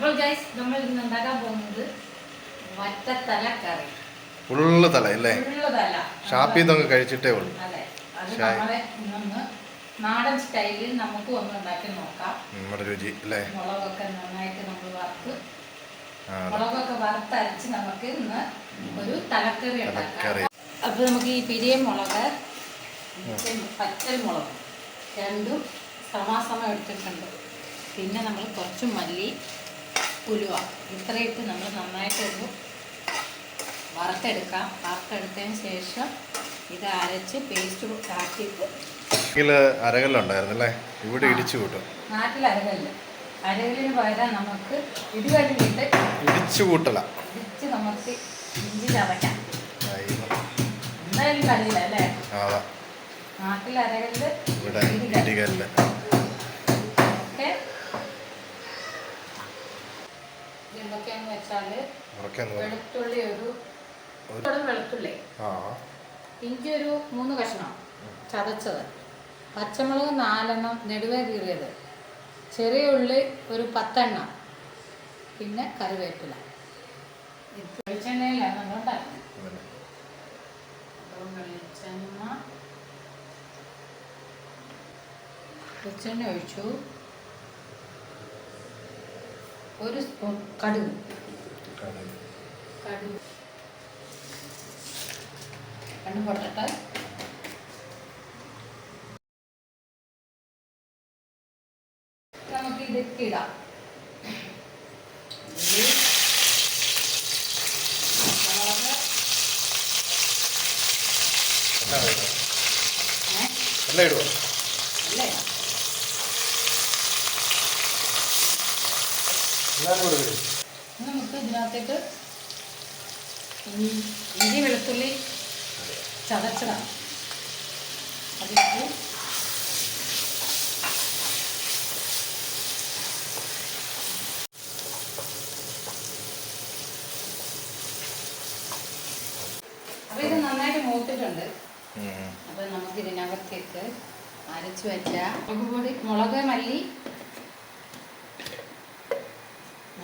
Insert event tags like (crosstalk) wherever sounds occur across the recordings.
അപ്പോൾ ഗൈസ് നമ്മൾ ഇന്ന് ഉണ്ടാക്കാൻ പോകുന്നത്? വറ്റത്തല കറി ഫുള്ള് തല അല്ലേ? ഉള്ളതല്ല ഷാപ്പിൽ നിന്നൊക്കെ കഴിച്ചിട്ടേ ഉള്ളൂ. അതെ. അത് ഷായ്. നമ്മളെ ഇന്നൊന്ന് നാടൻ സ്റ്റൈലിൽ നമുക്ക് ഒന്ന് ഉണ്ടാക്കി നോക്കാം. നമ്മുടെ രുചി അല്ലേ? മുളകൊക്കെ നന്നായിട്ട് നമ്മൾ വറുത്ത് ആ, അതെ. മുളകൊക്കെ വറുത്തരച്ച് നമുക്ക് ഇന്ന് ഒരു തലക്കറി തലക്കറി. ഉണ്ടാക്കാം അപ്പോൾ നമുക്ക് ഈ പിരിയ മുളക് പച്ചൽ മുളക് രണ്ടും സമാസമം എടുത്തിട്ടുണ്ട്. പിന്നെ നമ്മൾ കുറച്ച് മല്ലി ഉലുവ ഇത്രയിട്ട് നമ്മൾ നന്നായിട്ട് ഒന്ന് വറുത്തെടുക്കാം. വറുത്തെടുത്തതിന് ശേഷം ഇത് അരച്ച് പേസ്റ്റ് ആക്കിയിട്ട് ഇതിൽ അരകല്ലുണ്ടായിരുന്നു അല്ലേ ഇവിടെ. ഇടിച്ചു കൂട്ടും. നാട്ടിൽ അരകല്ല്. അരകല്ലിന് പകരം നമുക്ക് ഇടികല്ലിട്ട് ഇടിച്ചു കൂട്ടല. ഇടിച്ച് നമുക്ക് ഇഞ്ചി ചവയ്ക്കാം. എന്തായാലും കളിയില്ല അല്ലേ? നാട്ടിൽ അരകല്ല് ഇവിടെ ഇടികല്ല്. ഇടികല്ല് ഓക്കെ എന്തൊക്കെയാന്ന് വെച്ചാൽ വെളുത്തുള്ളി ഒരു വെളുത്തുള്ളി. ഇഞ്ചി ഒരു മൂന്ന് കഷ്ണം ചതച്ചത്. പച്ചമുളക് നാലെണ്ണം നെടുവേ കീറിയത്. ചെറിയ ഉള്ളി ഒരു പത്തെണ്ണം. പിന്നെ കറിവേപ്പില. വെളിച്ചെണ്ണയിലാണ് നമ്മൾ ഉണ്ടാക്കുന്നത്. അപ്പോൾ വെളിച്ചെണ്ണ വെളിച്ചെണ്ണ ഒഴിച്ചു. ഒരു സ്പൂൺ കടുക്. കടുക്. കണ്ണു പൊട്ടട്ടെ. നമുക്ക് ഇതൊക്കെ ഇടാം. എല്ലാം ഇടുവോ? അല്ലേ എല്ലാവരും കൂടെ ഇടും ഇനി നമുക്ക് ഇതിനകത്തേക്ക് ഇഞ്ചി ഇഞ്ചി വെളുത്തുള്ളി ചതച്ചതാണ്. അതിലേക്ക് അപ്പോൾ ഇത് നന്നായിട്ട് മൂത്തിട്ടുണ്ട്. അപ്പൊ നമുക്ക് ഇതിനകത്തേക്ക് അരച്ചു വെച്ച മുളക് പൊടി മുളക് മല്ലി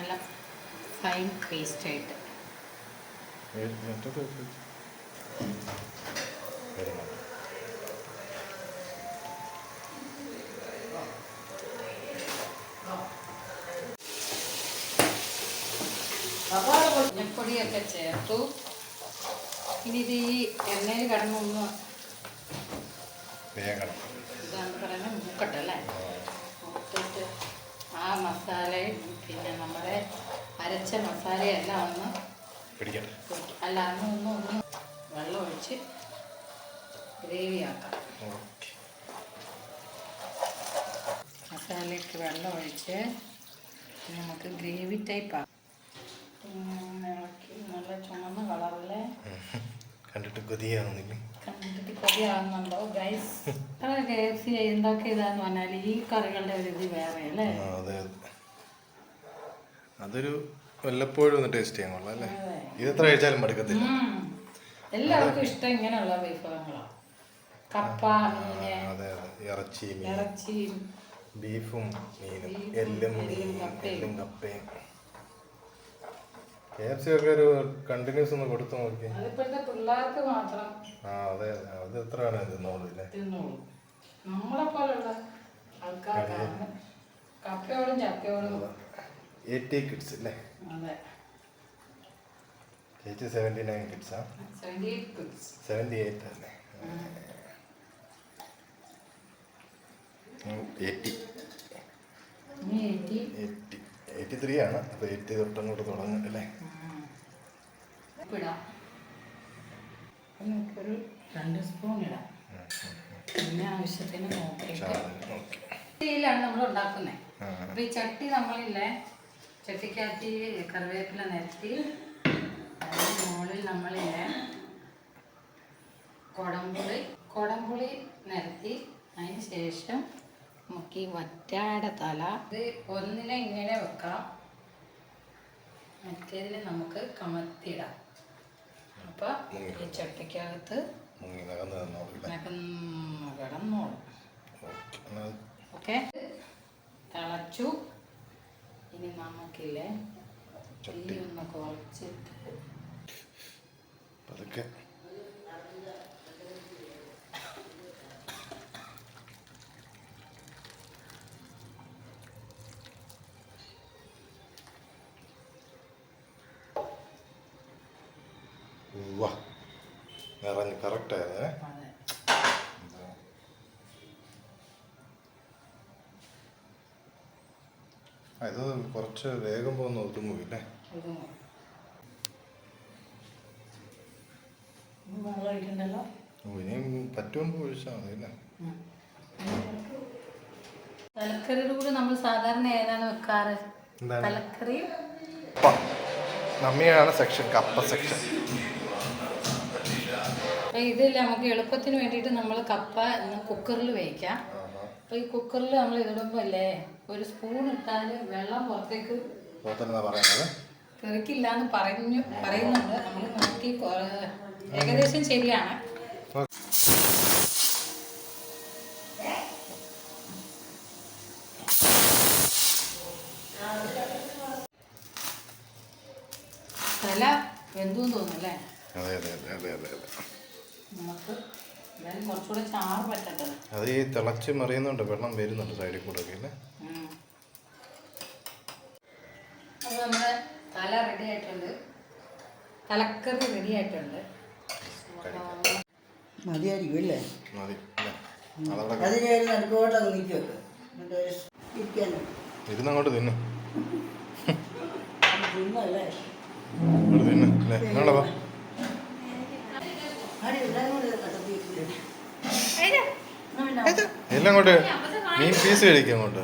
നല്ല ഫൈൻ പേസ്റ്റ് ആയിട്ട്. മഞ്ഞപ്പൊടിയൊക്കെ ചേർത്തു. ഇനി ഇത് ഈ എണ്ണയിൽ കിടന്നൊന്ന് വേഗണം ഇതാണ് പറയുന്നത് മൂക്കട്ടല്ലേ ആ മസാലയും പിന്നെ നമ്മുടെ അരച്ച മസാലയെല്ലാം ഒന്ന് പിടിക്കട്ടെ. അല്ല അന്ന് ഒന്ന് ഒന്ന് വെള്ളം ഒഴിച്ച് ഗ്രേവി ആക്കാം. മസാലയ്ക്ക് വെള്ളം ഒഴിച്ച് നമുക്ക് ഗ്രേവി ടൈപ്പ് ആക്കാം ഇങ്ങനെ ഇളക്കി നല്ല ചുമന്ന കളറിലെ കണ്ടിട്ട് കൊതിയാവുന്നില്ലേ. കണ്ടിട്ട് കൊതിയാകുന്നുണ്ടോ ഗൈസ് കെ (laughs) എഫ് സി എന്തൊക്കെ ഇതാന്ന് പറഞ്ഞാൽ ഈ കറികളുടെ ഒരു ഇത് വേറെ അല്ലേ? അതെ അതൊരു വല്ലപ്പോഴും ഒന്ന് ടേസ്റ്റ് ചെയ്യാൻ കൊള്ളാം അല്ലേ. ഇത് എത്ര കഴിച്ചാലും മടുക്കത്തില്ല. എല്ലാവർക്കും ഇഷ്ടം ഇങ്ങനെയുള്ള വിഭവങ്ങളാണ് കപ്പ ആ, മീന് അതെ അതെ. ഇറച്ചി ഇറച്ചി ബീഫും മീനും. എല്ലും മീനും എല്ലും കപ്പയും. കെ എഫ് സി ഒക്കെ ഒരു കണ്ടിന്യൂസ് ഒന്ന് കൊടുത്തു നോക്കി. അതിപ്പോഴത്തെ പിള്ളേർക്ക് മാത്രം. ആ അതെ അതെ. എത്ര വേണം തിന്നോളൂ തിന്നോളൂ. നമ്മളെ പോലുള്ള ആൾക്കാർക്കാണ് കപ്പയോടും ചക്കയോടും എയ്റ്റി കിഡ്സ് അല്ലേ അതെ. ചേച്ചി seventy nine kids seventy eight അല്ലേ? എയ്റ്റി എയ്റ്റി എയ്റ്റി ത്രീ ആണ് അപ്പോൾ എയ്റ്റി തൊട്ടങ്ങോട്ട് തുടങ്ങും അല്ലേ? നമുക്കൊരു രണ്ട് സ്പൂൺ ഇടാം. പിന്നെ ആവശ്യത്തിന് ചട്ടിയിലാണ് നമ്മൾ ഉണ്ടാക്കുന്നത്. അപ്പൊ ഈ ചട്ടി നമ്മളില്ലേ ചട്ടിക്കകത്ത് ഈ കറിവേപ്പില നിരത്തി അതിന് മുകളിൽ നമ്മളില്ലേ കുടംപുളി കുടംപുളി നിരത്തി അതിന് ശേഷം നമുക്ക് ഈ വറ്റാടെ തല. ഇത് ഒന്നിനെ ഇങ്ങനെ വെക്കാം മറ്റേതിന് നമുക്ക് കമത്തിയിടാം അപ്പൊ ഈ ചട്ടിക്കകത്ത് കിടന്നോളും ഓക്കെ തിളച്ചു. ഇനി നമുക്കില്ലേ തീ ഒന്ന് കുറച്ചിട്ട് പതുക്കെ. ഉവ്വ. നിറഞ്ഞ് കറക്റ്റായിരുന്നേ ഇത് കുറച്ച് വേഗം പോകുന്ന ഒതുങ്ങൂല്ലേ ഇനിയും പറ്റുമ്പോൾ ഒഴിച്ചാൽ മതി അല്ലേ തലക്കറിയുടെ കൂടെ നമ്മൾ സാധാരണ ഏതാണ് വെക്കാറ്? തലക്കറിയും നമ്മയാണ് സെക്ഷൻ കപ്പ സെക്ഷൻ. അപ്പൊ ഇതിൽ നമുക്ക് എളുപ്പത്തിന് വേണ്ടിയിട്ട് നമ്മൾ കപ്പ കുക്കറിൽ വേവിക്കാം. അപ്പൊ ഈ കുക്കറിൽ നമ്മൾ ഇതിടുമ്പോൾ അല്ലേ ഒരു സ്പൂൺ ഇട്ടാൽ വെള്ളം പുറത്തേക്ക് തെറിക്കില്ല എന്ന് പറഞ്ഞു പറയുന്നുണ്ട്. നമ്മൾ നോക്കി ഏകദേശം ശരിയാണ്. തല വെന്തു തോന്നുന്നല്ലേ അതെ അതെ അതെ അതെ അതെ അതെ. നമുക്ക് കുറച്ചുകൂടെ ചാറ് പറ്റണ്ടത് അത് ഈ തിളച്ച് മറിയുന്നുണ്ട് വെള്ളം വരുന്നുണ്ട് സൈഡിൽ കൂടെ ഒക്കെ അല്ലേ അപ്പോൾ നമ്മുടെ തല റെഡി ആയിട്ടുണ്ട്. തലക്കറി റെഡി ആയിട്ടുണ്ട്. മതിയായിരിക്കും അല്ലേ? മതി അതിന് ഒരു നടുക്കോട്ടങ്ങ് നിൽക്കുമല്ലോ എന്നിട്ട് ഇരിക്കാനും ഇരുന്നങ്ങോട്ട് തിന്നു. തിന്നല്ലേ? അങ്ങോട്ട് തിന്നു അല്ലേ? എന്നാടാ വാ. ആടി എല്ലാവരും കൂടെ കട്ടത്തി എല്ലാം അങ്ങോട്ട് മീൻ പീസ് കഴിക്കാം അങ്ങോട്ട്.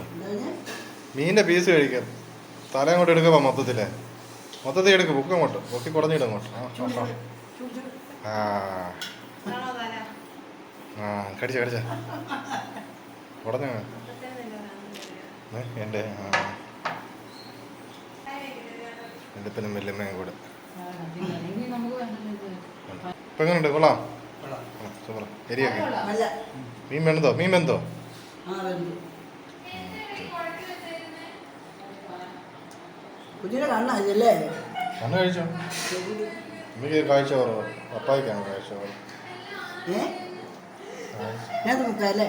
മീനിന്റെ പീസ് കഴിക്കാം തല അങ്ങോട്ട് എടുക്കുക മൊത്തത്തിലെ. മൊത്തത്തിൽ എടുക്കും ബുക്ക് അങ്ങോട്ട്. ബുക്കി കുടഞ്ഞിടും അങ്ങോട്ട്. ആ, ആ ആ. കടിച്ച കടിച്ച. കുടഞ്ഞ. എന്റെ ആ. എന്റെ പിന്നെ വലിയ കൂടെ. വേണ്ടത്. ഇപ്പം എങ്ങനെയുണ്ട് കൊള്ളാം സൂപ്പർ. ശരിയാക്കി മീൻ വെന്തോ? മീൻ വെന്തോ? കണ്ണ് കഴിച്ചോ? എനിക്ക് കാഴ്ച കുറവ്. പപ്പായ്ക്കാണ് കാഴ്ച കുറവ്. ഏ? ഞാൻ നോക്കാല്ലേ